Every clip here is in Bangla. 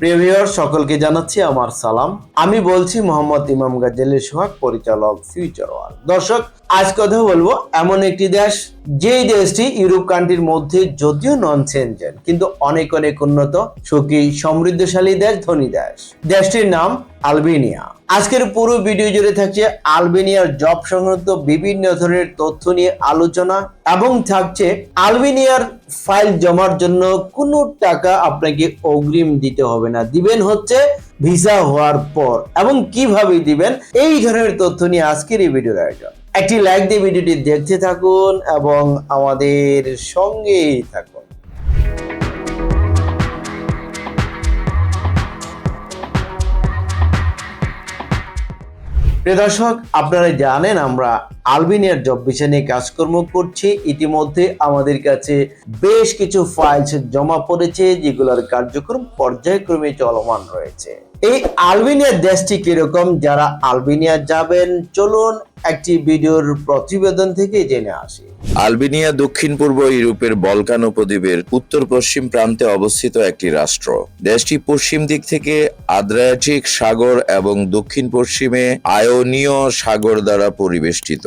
প্রিয় সকলকে জানাচ্ছি আমার সালাম। আমি বলছি মোহাম্মদ ইমাম গাজেল সোহাগ, পরিচালক ফিউচার ওয়ার্ল্ড দর্শক, আজ কথা বলব এমন একটি দেশ, যেই দেশটি ইউরোপ কান্ট্রির মধ্যে যদিও নন সেনজেন কিন্তু অনেক অনেক উন্নত, সুখী, সমৃদ্ধশালী দেশ, ধনী দেশ। দেশটির নাম আলবেনিয়া। আজকের পুরো ভিডিও জুড়ে থাকছে আলবেনিয়ার জব সংক্রান্ত বিভিন্ন ধরনের তথ্য নিয়ে আলোচনা এবং থাকছে আলবেনিয়ার ফাইল জমার জন্য কোনো টাকা আপনাকে অগ্রিম দিতে হবে না। দিবেন হচ্ছে ভিসা হওয়ার পর। এবং কীভাবে দিবেন? এই ধরনের তথ্য নিয়ে আজকের এই ভিডিওর আয়োজন। একটি লাইক দিয়ে ভিডিওটি দেখতে থাকুন এবং আমাদের সঙ্গেই থাকুন। প্রিয় দর্শক আপনারা জানেন আমরা আলবেনিয়ার জব বিষয় নিয়ে কাজকর্ম করছি। ইতিমধ্যে আমাদের কাছে বেশ কিছু ফাইলস জমা পড়েছে, যেগুলোর কার্যক্রম পর্যায়ক্রমে চলমান রয়েছে। এই আলবেনিয়ার দেশটি কীরকম? যারা আলবেনিয়া যাবেন, চলুন একটি ভিডিওর প্রতিবেদন থেকে জেনে আসি। আলবেনিয়া দক্ষিণ পূর্ব ইউরোপের বলকান উপদ্বীপের উত্তর পশ্চিম প্রান্তে অবস্থিত একটি রাষ্ট্র। দেশটি পশ্চিম দিক থেকে আদ্রিয়াটিক সাগর এবং দক্ষিণ পশ্চিমে আয়োনীয় সাগর দ্বারা পরিবেষ্টিত।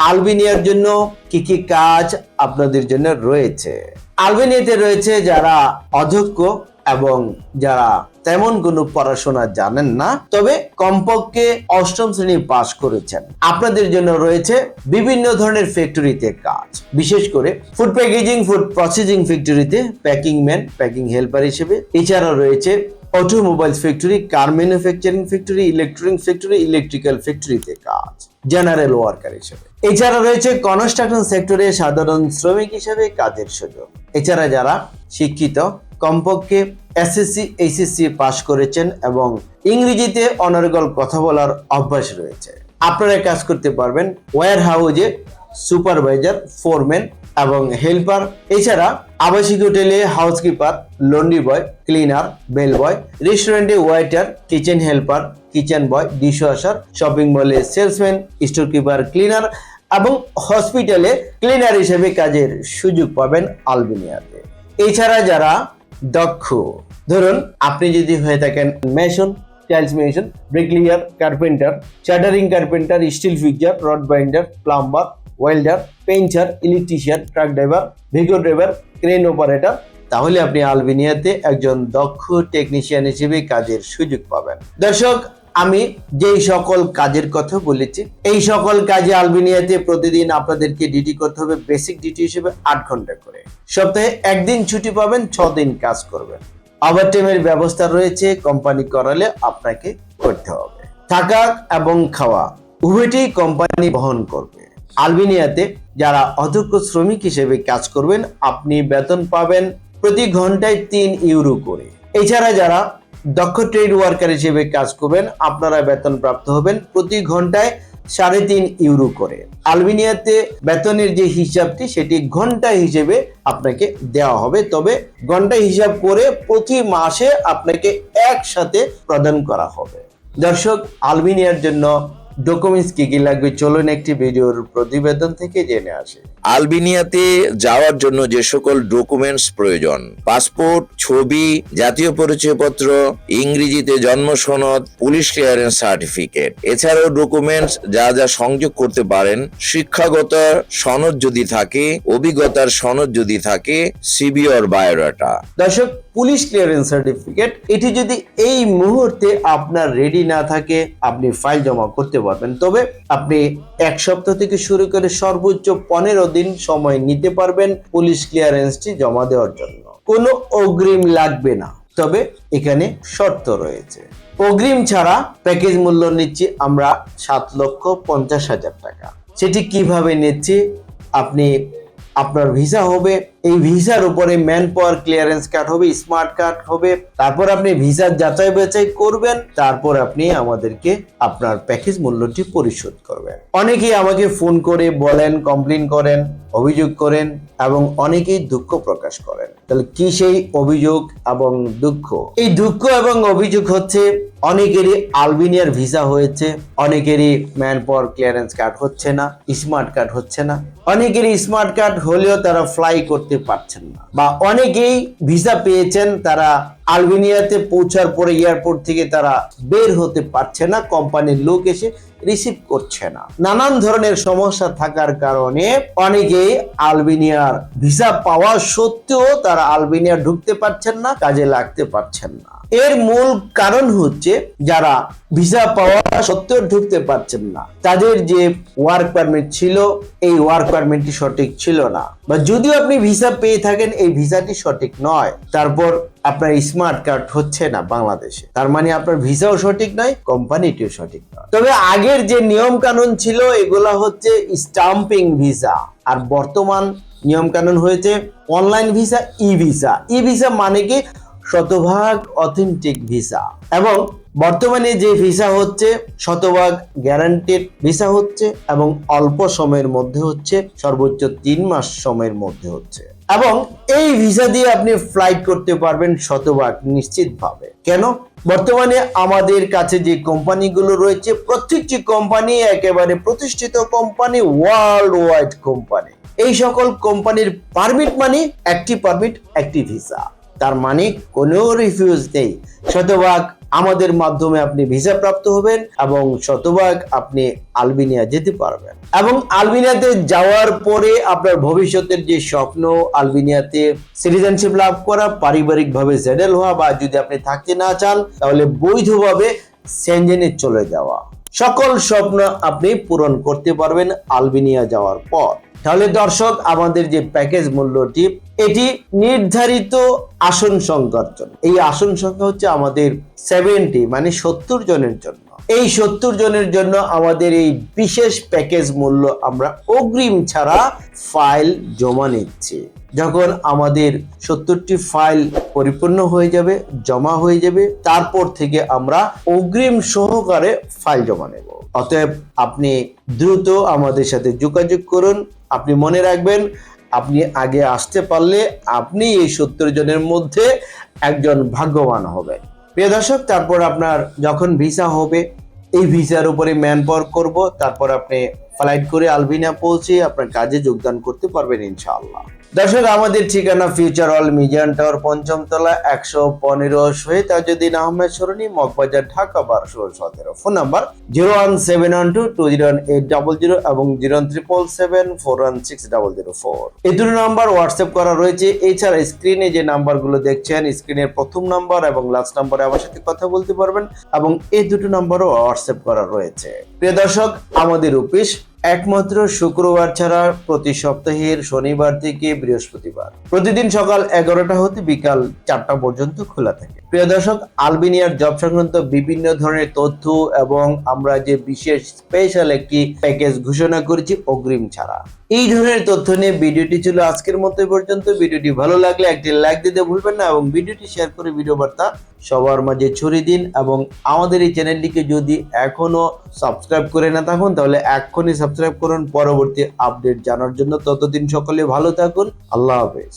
আলবেনিয়ার জন্য কি কি কাজ আপনাদের জন্য রয়েছে? আলবেনিয়াতে রয়েছে যারা অধ্যক্ষ এবং যারা তেমন কোনো পড়াশোনা জানেন না, তবে কমপক্ষে অষ্টম শ্রেণি পাশ করেছেন। আপনাদের জন্য রয়েছে বিভিন্ন ধরনের ফ্যাক্টরিতে কাজ। বিশেষ করে ফুড প্যাকেজিং ফুড প্রসেসিং ফ্যাক্টরিতে প্যাকিং ম্যান প্যাকিং হেল্পার হিসেবে। এছাড়া রয়েছে automobiles factory car manufacturing factory electronics factory electrical ফ্যাক্টরিতে কাজ। জেনারেল ওয়ার্কার হিসেবে। এছাড়া রয়েছে কনস্ট্রাকশন সেক্টরে সাধারণ শ্রমিক হিসেবে কাজের সুযোগ। এছাড়া যারা শিক্ষিত কমপক্ষে এসএসসি এইচএসসি পাশ করেছেন এবং ইংরেজিতে অনর্গল কথা বলার অভ্যাস রয়েছে। আপনারা কাজ করতে পারবেন ওয়ার হাউজে সুপারভাইজার, ফোরম্যান এবং হেল্পার। এছাড়া আবাসিক হোটেলে housekeeper, laundry boy, cleaner, bell boy, রেস্টুরেন্টে waiter kitchen helper, kitchen boy, dishwasher, shopping মলে সেলসম্যান স্টোর কিপার ক্লিনার এবং হসপিটালে ক্লিনার হিসেবে কাজের সুযোগ পাবেন আলবেনিয়াতে। এছাড়া যারা দক্ষ। ধরুন, আপনি যদি হয়ে থাকেন mason tiles mason bricklayer carpenter shuttering carpenter steel fixer rod binder plumber welder painter electrician truck driver Vigo driver crane operator তাহলে আপনি আলবেনিয়াতে একজন দক্ষ টেকনিশিয়ান হিসেবে কাজের সুযোগ পাবেন। দর্শক আমি যেই সকল কাজের কথা বলেছি, এই সকল কাজে আলবেনিয়াতে প্রতিদিন আপনাদেরকে ডিউটি করতে হবে বেসিক ডিউটি হিসেবে আট ঘণ্টা করে। সপ্তাহে একদিন ছুটি পাবেন ছ দিন কাজ করবেন। ওভার টাইমের ব্যবস্থা রয়েছে কোম্পানি করালে আপনাকে করতে হবে। থাকা এবং খাওয়া, উভয়টি কোম্পানি বহন করবে। আলবেনিয়াতে যারা অধ্যক্ষ শ্রমিক হিসেবে কাজ করবেন, আপনি বেতন পাবেন প্রতি ঘন্টায় তিন ইউরো করে। এছাড়া যারা দক্ষ ট্রেড ওয়ার্কার হিসেবে কাজ করবেন, আপনারা বেতন প্রাপ্ত হবেন প্রতি ঘন্টায় সাড়ে তিন ইউরো করে। আলবেনিয়াতে বেতনের যে হিসাবটি, সেটি ঘণ্টা হিসেবে আপনাকে দেওয়া হবে। তবে ঘণ্টা হিসাব করে প্রতি মাসে আপনাকে একসাথে প্রদান করা হবে। দর্শক, আলবেনিয়ার জন্য ডকুমেন্টস কি কি লাগবে চলুন একটি ভিডিওর প্রতিবেদন থেকে জেনে আসি। আলবেনিয়াতে যাওয়ার জন্য যে সকল ডকুমেন্টস প্রয়োজন পাসপোর্ট ছবি জাতীয় পরিচয়পত্র ইংরেজিতে জন্ম সনদ পুলিশ ক্লিয়ারেন্স সার্টিফিকেট এছাড়াও ডকুমেন্টস যা যা সংযোগ করতে পারেন শিক্ষাগত সনদ যদি থাকে অভিজ্ঞতার সনদ যদি থাকে সিবি অর বায়োডাটা দর্শক পুলিশ ক্লিয়ারেন্স সার্টিফিকেট এটি যদি এই মুহূর্তে আপনার রেডি না থাকে, আপনি ফাইল জমা করতে পারবেন। তবে আপনি এক সপ্তাহ থেকে শুরু করে সর্বোচ্চ পনেরো দিন সময় নিতে পারবেন পুলিশ ক্লিয়ারেন্সটি জমা দেওয়ার জন্য। কোনো অগ্রিম লাগবে না। তবে এখানে শর্ত রয়েছে। অগ্রিম ছাড়া প্যাকেজ মূল্য নিচ্ছি আমরা সাত লক্ষ পঞ্চাশ হাজার টাকা। সেটি কীভাবে নিচ্ছি? আপনি আপনার ভিসা হবে এই ভিসার উপরে ম্যান পাওয়ার ক্লিয়ারেন্স কার্ড হবে স্মার্ট কার্ড হবে, তারপর আপনি ভিসার যাচাই বাছাই করবেন, তারপর আপনি আমাদেরকে আপনার প্যাকেজ মূল্যটি পরিশোধ করবেন। অনেকেই আমাকে ফোন করে বলেন কমপ্লেন করেন, অভিযোগ করেন এবং অনেকেই দুঃখ প্রকাশ করেন। তাহলে কি সেই অভিযোগ এবং দুঃখ? এই দুঃখ এবং অভিযোগ হচ্ছে, অনেকেরই আলবেনিয়ার ভিসা হয়েছে, অনেকেরই ম্যান পাওয়ার ক্লিয়ারেন্স কার্ড হচ্ছে না স্মার্ট কার্ড হচ্ছে না। অনেকেরই স্মার্ট কার্ড হলেও তারা ফ্লাই করতে পারছেন না। বা অনেকেই ভিসা পেয়েছেন, তারা আলবেনিয়াতে পৌঁছার পরে এয়ারপোর্ট থেকে তারা বের হতে পারছে না, কোম্পানির লোক এসে রিসিভ করছে না। নানান ধরনের সমস্যা থাকার কারণে অনেকেই আলবেনিয়ার ভিসা পাওয়া সত্ত্বেও তারা আলবেনিয়া ঢুকতে পারছেন না, কাজে লাগতে পারছেন না। এর মূল কারণ হচ্ছে যারা ভিসা পাওয়া সত্ত্বেও ঢুকতে পারছেন না। তাদের যে ওয়ার্ক পারমিট ছিল, এই ওয়ার্ক পারমিটটি সঠিক ছিল না। বা যদিও আপনি ভিসা পেয়ে থাকেন, এই ভিসাটি সঠিক নয়। তারপর আপনার স্মার্ট কার্ড হচ্ছে না বাংলাদেশে। তার মানে আপনার ভিসাও সঠিক নয় কোম্পানিটিও সঠিক নয়। তবে আগের যে নিয়ম কানুন ছিল, এগুলা হচ্ছে স্টাম্পিং ভিসা আর বর্তমান নিয়ম কানুন হয়েছে online visa e visa e visa মানে কি? শতভাগ অথেন্টিক ভিসা এবং বর্তমানে যে ভিসা হচ্ছে, শতভাগ গ্যারান্টেড ভিসা হচ্ছে এবং অল্প সময়ের মধ্যে হচ্ছে, সর্বোচ্চ তিন মাস সময়ের মধ্যে হচ্ছে। এবং এই ভিসা দিয়ে আপনি ফ্লাইট করতে পারবেন শতভাগ নিশ্চিতভাবে। কেন? বর্তমানে আমাদের কাছে যে কোম্পানিগুলো রয়েছে, প্রত্যেকটি কোম্পানি একেবারে প্রতিষ্ঠিত কোম্পানি ওয়ার্ল্ড ওয়াইড কোম্পানি। এই সকল কোম্পানির পারমিট মানে একটি পারমিট একটি ভিসা তার মানে কোনো রিফিউজ নেই। শতভাগ আমাদের মাধ্যমে আপনি ভিসা প্রাপ্ত হবেন এবং শতভাগ আপনি আলবেনিয়া যেতে পারবেন। এবং আলবেনিয়াতে যাওয়ার পরে আপনার ভবিষ্যতের যে স্বপ্ন, আলবেনিয়াতে সিটিজেনশিপ লাভ করা, পারিবারিকভাবে সেটেল হওয়া বা যদি আপনি থাকতে না চান, তাহলে বৈধভাবে সেনজেনে চলে যাওয়া। সকল স্বপ্ন আপনি পূরণ করতে পারবেন আলবেনিয়া যাওয়ার পর। তাহলে দর্শক, আমাদের যে প্যাকেজ মূল্যটি, এটি নির্ধারিত আসন সংখ্যার জন্য। এই আসন সংখ্যা হচ্ছে আমাদের সেভেন্টি মানে সত্তর জনের জন্য। এই সত্তর জনের জন্য আমাদের এই বিশেষ প্যাকেজ মূল্য আমরা অগ্রিম ছাড়া ফাইল জমা নিচ্ছি। যখন আমাদের সত্তরটি ফাইল পরিপূর্ণ হয়ে যাবে, জমা হয়ে যাবে, তারপর থেকে আমরা অগ্রিম সহকারে ফাইল জমা নেব। অতএব আপনি দ্রুত আমাদের সাথে যোগাযোগ করুন। আপনি মনে রাখবেন, আপনি আগে আসতে পারলে আপনি এই সত্তর জনের মধ্যে একজন ভাগ্যবান হবেন প্রিয় দর্শক, তারপর আপনার যখন ভিসা হবে, এই ভিসার উপরে ম্যান পাওয়ার করব, তারপর আপনি ফ্লাইট করে আলবিনা পৌঁছে আপনার কাজে যোগদান করতে পারবেন ইনশাআল্লাহ। দর্শক, আমাদের ঠিকানা ফিউচার অল মিজান টাওয়ার পঞ্চম তলা একশো পনেরো শহীদ তাজুদ্দিন আহমেদ সরণি, মগবাজার, ঢাকা, বারোশো সতেরো। Phone number zero one seven one two two zero eight double zero এবং zero triple seven four one six double zero four. এই দুটো নাম্বার হোয়াটসঅ্যাপ করা রয়েছে। এছাড়া স্ক্রিনে যে নাম্বারগুলো দেখছেন, স্ক্রিনের প্রথম নাম্বার এবং লাস্ট নাম্বারে আমার সাথে কথা বলতে পারবেন এবং এই দুটো নাম্বারও হোয়াটসঅ্যাপ করা রয়েছে। প্রিয় দর্শক, আমাদের অফিস একমাত্র শুক্রবার ছাড়া প্রতি সপ্তাহের শনিবার থেকে বৃহস্পতিবার। প্রতিদিন সকাল এগারোটা হতে বিকাল চারটা পর্যন্ত খোলা থাকে। প্রিয় দর্শক, আলবেনিয়ার জব সংক্রান্ত বিভিন্ন ধরনের তথ্য এবং আমরা যে বিশেষ স্পেশাল একটি প্যাকেজ ঘোষণা করেছি অগ্রিম ছাড়া। এই ধরনের তথ্য নিয়ে ভিডিওটি ছিল আজকের মতো পর্যন্ত। ভিডিওটি ভালো লাগলে একটি লাইক দিতে ভুলবেন না এবং ভিডিওটি শেয়ার করে ভিডিও বার্তা সবার মাঝে ছড়িয়ে দিন এবং আমাদের এই চ্যানেলটিকে যদি এখনও সাবস্ক্রাইব করে না থাকুন, তাহলে এক্ষুনি সাবস্ক্রাইব করুন পরবর্তী আপডেট জানার জন্য ততদিন সকলে ভালো থাকুন। আল্লাহ হাফেজ।